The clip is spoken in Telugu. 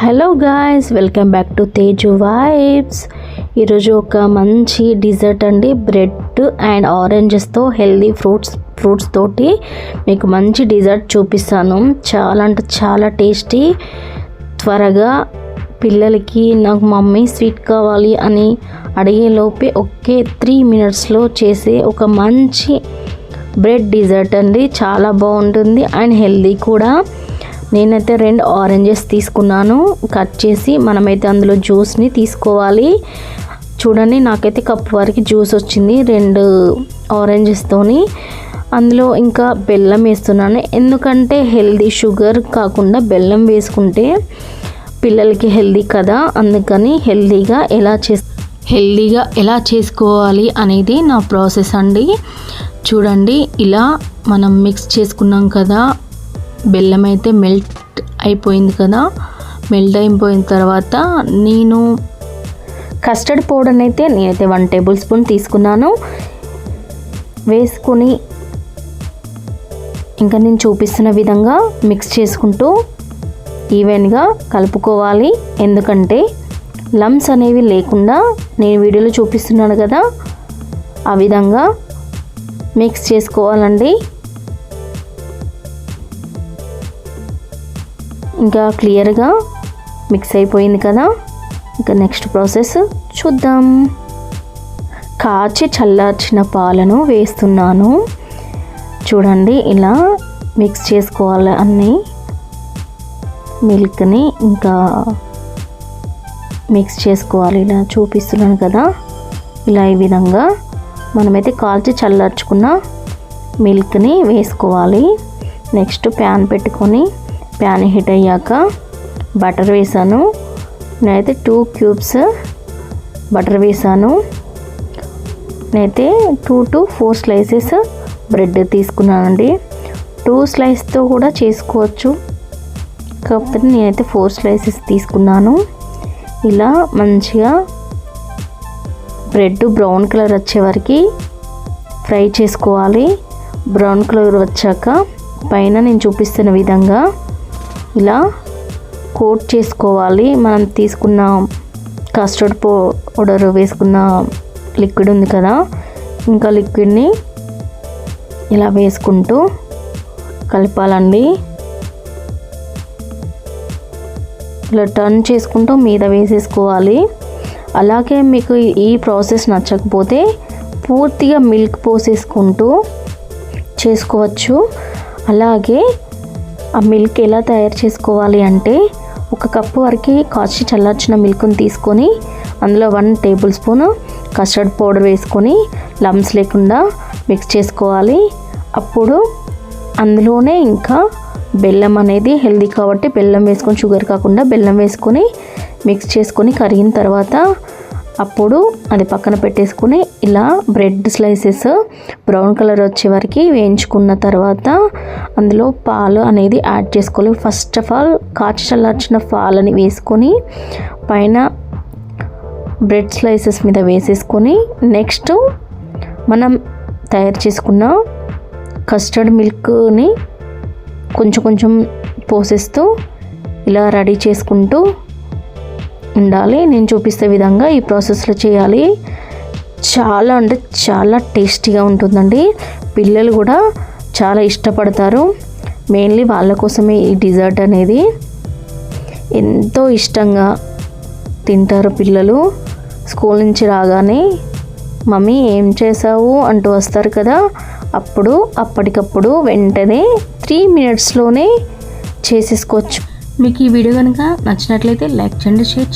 Hello guys welcome back to Teju vibes ఈరోజు ఒక మంచి డిజర్ట్ అండి. బ్రెడ్ అండ్ ఆరెంజెస్తో హెల్దీ ఫ్రూట్స్ ఫ్రూట్స్ తోటి మీకు మంచి డిజర్ట్ చూపిస్తాను. చాలా అంటే చాలా టేస్టీ త్వరగా పిల్లలకి నాకు మమ్మీ స్వీట్ కావాలి అని అడిగేలోపే ఒకే త్రీ మినిట్స్లో చేసే ఒక మంచి బ్రెడ్ డిజర్ట్ అండి. చాలా బాగుంటుంది అండ్ హెల్దీ కూడా. నేనైతే రెండు ఆరెంజెస్ తీసుకున్నాను. కట్ చేసి మనమైతే అందులో జ్యూస్ని తీసుకోవాలి. చూడండి నాకైతే కప్పు వరకు జ్యూస్ వచ్చింది. రెండు ఆరెంజెస్తోని అందులో ఇంకా బెల్లం వేస్తున్నాను. ఎందుకంటే హెల్దీ షుగర్ కాకుండా బెల్లం వేసుకుంటే పిల్లలకి హెల్దీ కదా. అందుకని హెల్దీగా ఎలా చేస్ హెల్దీగా ఎలా చేసుకోవాలి అనేది నా ప్రాసెస్ అండి. చూడండి ఇలా మనం మిక్స్ చేసుకున్నాం కదా. బెల్లం అయితే మెల్ట్ అయిపోయింది కదా. మెల్ట్ అయిపోయిన తర్వాత నేను కస్టర్డ్ పౌడర్ని అయితే నేనైతే వన్ టేబుల్ స్పూన్ తీసుకున్నాను. వేసుకొని ఇంకా నేను చూపిస్తున్న విధంగా మిక్స్ చేసుకుంటూ ఈవెన్గా కలుపుకోవాలి. ఎందుకంటే లమ్స్ అనేవి లేకుండా నేను వీడియోలో చూపిస్తున్నాను కదా. ఆ విధంగా మిక్స్ చేసుకోవాలండి. ఇంకా క్లియర్గా మిక్స్ అయిపోయింది కదా. ఇంకా నెక్స్ట్ ప్రాసెస్ చూద్దాం. కాచి చల్లార్చిన పాలను వేస్తున్నాను. చూడండి ఇలా మిక్స్ చేసుకోవాలి అన్నీ. మిల్క్ని ఇంకా మిక్స్ చేసుకోవాలి ఇలా చూపిస్తున్నాను కదా. ఇలా ఈ విధంగా మనమైతే కాల్చి చల్లార్చుకున్న మిల్క్ని వేసుకోవాలి. నెక్స్ట్ ప్యాన్ పెట్టుకొని ప్యాన్ హీట్ అయ్యాక బటర్ వేసాను. నేనైతే టూ క్యూబ్స్ బటర్ వేసాను. నేనైతే two to four slices bread తీసుకున్నానండి. టూ స్లైస్తో కూడా చేసుకోవచ్చు. కాకపోతే నేనైతే ఫోర్ స్లైసెస్ తీసుకున్నాను. ఇలా మంచిగా బ్రెడ్ బ్రౌన్ కలర్ వచ్చే వరకు ఫ్రై చేసుకోవాలి. బ్రౌన్ కలర్ వచ్చాక పైన నేను చూపిస్తున్న విధంగా ఇలా కోట్ చేసుకోవాలి. మనం తీసుకున్న కస్టర్డ్ పౌడర్ వేసుకున్న లిక్విడ్ ఉంది కదా. ఇంకా లిక్విడ్ని ఇలా వేసుకుంటూ కలపాలండి. ఇలా టర్న్ చేసుకుంటూ మీద వేసేసుకోవాలి. అలాగే మీకు ఈ ప్రాసెస్ నచ్చకపోతే పూర్తిగా మిల్క్ పోసేసుకుంటూ చేసుకోవచ్చు. అలాగే ఆ మిల్క్ ఎలా తయారు చేసుకోవాలి అంటే ఒక కప్పు వరకు కాచి చల్లార్చిన మిల్క్ని తీసుకొని అందులో one table spoon custard powder వేసుకొని లమ్స్ లేకుండా మిక్స్ చేసుకోవాలి. అప్పుడు అందులోనే ఇంకా బెల్లం అనేది హెల్దీ కాబట్టి బెల్లం వేసుకొని షుగర్ కాకుండా బెల్లం వేసుకొని మిక్స్ చేసుకొని కరిగిన తర్వాత అప్పుడు అది పక్కన పెట్టేసుకుని ఇలా బ్రెడ్ స్లైసెస్ బ్రౌన్ కలర్ వచ్చే వరకు వేయించుకున్న తర్వాత అందులో పాలు అనేది యాడ్ చేసుకోవాలి. ఫస్ట్ ఆఫ్ ఆల్ కాచి చల్లార్చిన పాలని వేసుకొని పైన బ్రెడ్ స్లైసెస్ మీద వేసేసుకొని నెక్స్ట్ మనం తయారు చేసుకున్న కస్టర్డ్ మిల్క్ని కొంచెం కొంచెం పోసేస్తూ ఇలా రెడీ చేసుకుంటూ ఉండాలి. నేను చూపిస్తే విధంగా ఈ ప్రాసెస్లో చేయాలి. చాలా అంటే చాలా టేస్టీగా ఉంటుందండి. పిల్లలు కూడా చాలా ఇష్టపడతారు. మెయిన్లీ వాళ్ళ కోసమే ఈ డిజర్ట్ అనేది. ఎంతో ఇష్టంగా తింటారు పిల్లలు. స్కూల్ నుంచి రాగానే మమ్మీ ఏం చేసావు అంటూ వస్తారు కదా. అప్పుడు అప్పటికప్పుడు వెంటనే త్రీ మినిట్స్లోనే చేసేసుకోవచ్చు. మీకు ఈ వీడియో కనుక నచ్చినట్లయితే లైక్ చేయండి షేర్